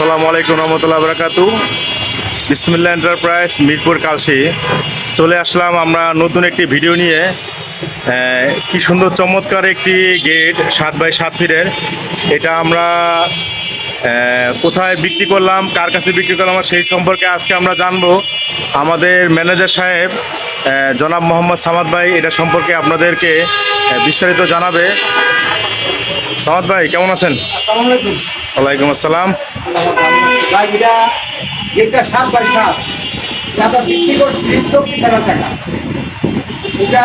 আসসালামু আলাইকুম রহমতুল্লাহ বরাকাতু। বিসমিল্লা এন্টারপ্রাইজ, মিরপুর কালসি চলে আসলাম আমরা নতুন একটি ভিডিও নিয়ে। কি সুন্দর চমৎকার একটি গেট সাত বাই সাত ফিটের। এটা আমরা কোথায় বিক্রি করলাম, কার কাছে বিক্রি করলাম, সেই সম্পর্কে আজকে আমরা জানব। আমাদের ম্যানেজার সাহেব জনাব মোহাম্মদ সামাদ ভাই এটা সম্পর্কে আপনাদেরকে বিস্তারিত জানাবে। সামাদ ভাই কেমন আছেন? ওয়ালাইকুম আসসালাম। এটা এটা সাত বাই সাত। এটা বিক্রি চব্বিশ হাজার টাকা। এটা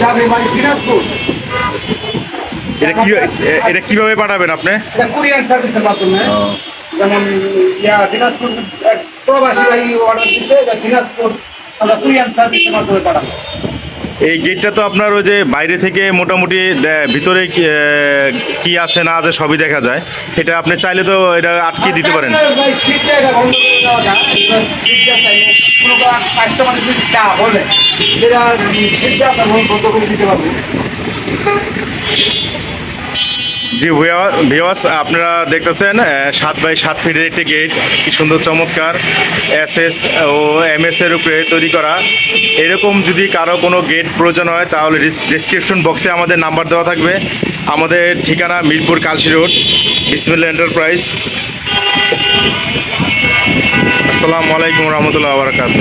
যাবে দিনাজপুর। এটা কি এটা কীভাবে পাঠাবেন আপনি? কুরিয়ার সার্ভিসের মাধ্যমে। যেমন ইয়া দিনাজপুর প্রবাসী ভাই অর্ডার দিচ্ছে দিনাজপুর আমরা কুরিয়ার সার্ভিসের মাধ্যমে পাঠাবো। এই গেটটা তো আপনার ওই যে বাইরে থেকে মোটামুটি ভিতরে কি, আছে না আছে সবই দেখা যায়। এটা আপনি চাইলে তো এটা আটকে দিতে পারেন। আর জি ভিওয়াস আপনারা দেখতেছেন সাত বাই সাত ফিটের একটি গেট কি সুন্দর চমৎকার S S O M S এর উপরে তৈরি করা। এরকম যদি কারও কোনো গেট প্রয়োজন হয়, তাহলে ডিসক্রিপশন বক্সে আমাদের নাম্বার দেওয়া থাকবে। আমাদের ঠিকানা মিরপুর কালসি রোড বিসমিল্লা এন্টারপ্রাইজ আসসালামু আলাইকুম রহমতুল্লাহ বারকাত